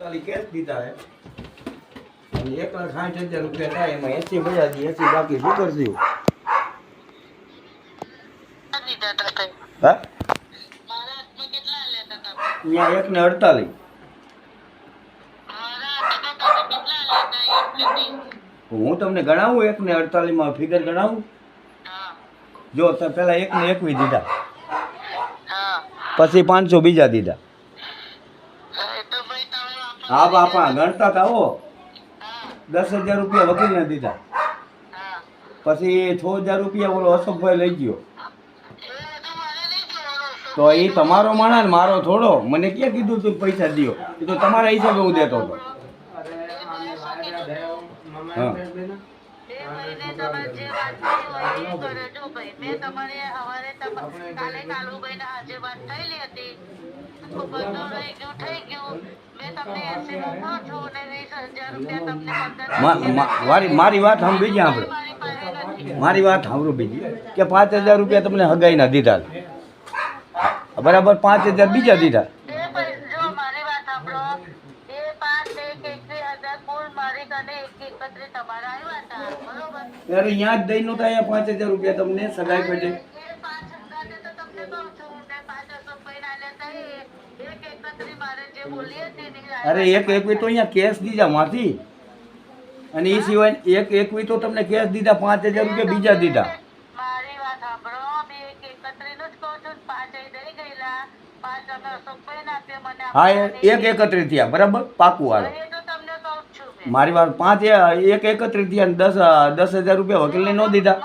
ખાલી કેશ દીધા હે અને એક લાખ સાઠ હજાર રૂપિયા થાય એમાં એસી મજા દી એસી બાકી શું કરશું? ત્યાં એક ને અડતાલીસ. હું તમને ગણાવું એક ને અડતાલીસમાં ફિગર ગણાવું જો પેલા એક ને એકવી દીધા. પછી પાંચસો બીજા દીધા. હા બાપા ગણતા હતા હો. દસ હજાર રૂપિયા વકીલને દીધા. પછી છ હજાર રૂપિયા ઓલો અશોકભાઈ લઈ ગયો. તો એ તમારો માણા ને મારો થોડો. મને ક્યાં કીધું તું પૈસા દો એ તો તમારા હિસાબે હું દેતો હતો. હા. મા- મા- મારી મારી વાત સાંભળી બીજી આપણે? મારી વાત સાંભળો બીજી. કે પાંચ હજાર રૂપિયા તમને હગાઈના દીધા. બરાબર પાંચ હજાર બીજા દીધા. ત્યારે અહીંયા જ દઈ નહોતા અહીંયા પાંચ હજાર રૂપિયા તમને સગાઈ પેટે અરે એક એકવી તો અહીંયા કેશ દીધા માંથી. અને એ સિવાય એક એકવી તો તમને કેશ દીધા પાંચ હજાર રૂપિયા બીજા દીધા. હા એક એકત્રિત થયા બરાબર? પાકું હાલો એ તો તમને કહું જ છું મેં મારી વાત પાંચ એક એકત્રિત થયા દસ દસ હજાર રૂપિયા વકીલને ન દીધા.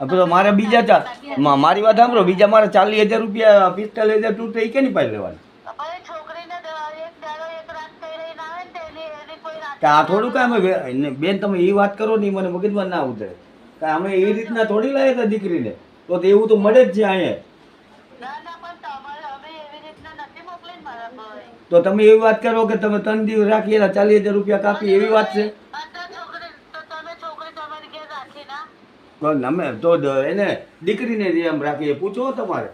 કે તો કે કે મારે બીજા મારી વાત સાંભળો બીજા મારે ચાલીસ હજાર રૂપિયા પિસ્તાલીસ હજાર તૂટે એ કેની પાસે લેવાની? કે આ થોડું કાંઈ અમે બેન તમે એ વાત કરો નહીં મને મગજમાં ના ઉતરે. કે અમે એ રીતના થોડી લાવ્યા હતા દીકરીને. તો એવું તો મળે જ છે અહીંયા. ના ના ને તો તમે એવી વાત કરો કે તમે ત્રણ દિવસ રાખી એના ચાલીસ હજાર રૂપિયા કાપી એવી વાત છે? ના? અમે તો એને દીકરીને એમ રાખીએ. પૂછો તમારે.